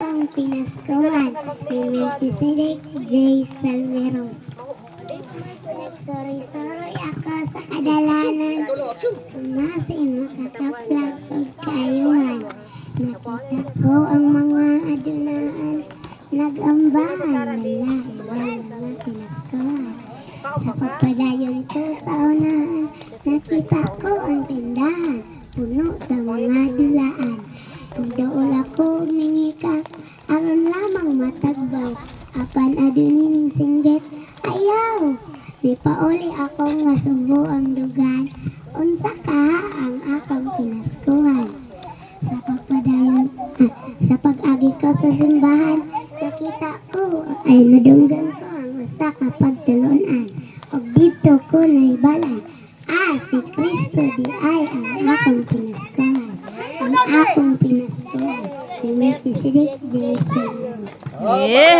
Ang pinaskuhan ni Melchizedek J. Salvero. Nagsorry-sorry ako sa kadalanan. Umasin makakaplag pagkayuhan. Nakita ko ang mga adunaan. Nag-ambahan na lahi ng mga pinaskuhan. Sa pagpadayon ko sa unahan, nakita ko ang tindahan. Puno sa mga dulaan. Doon ako Apan adunin singgit, ayaw. Di pauli ako nga subo ang dugan. Unsa ka ang akong pinaskuhan. Sa pagpadayon, ah, sa pag-agi ko sa simbahan, nakita ko ay nadunggan ko ang usa ka pagtulunan. Og dito ko naibalan, ah, si Kristo di ay ang akong pinaskuhan. Ang akong pinaskuhan. Ni Melchizedek J. Salvador. Yeah!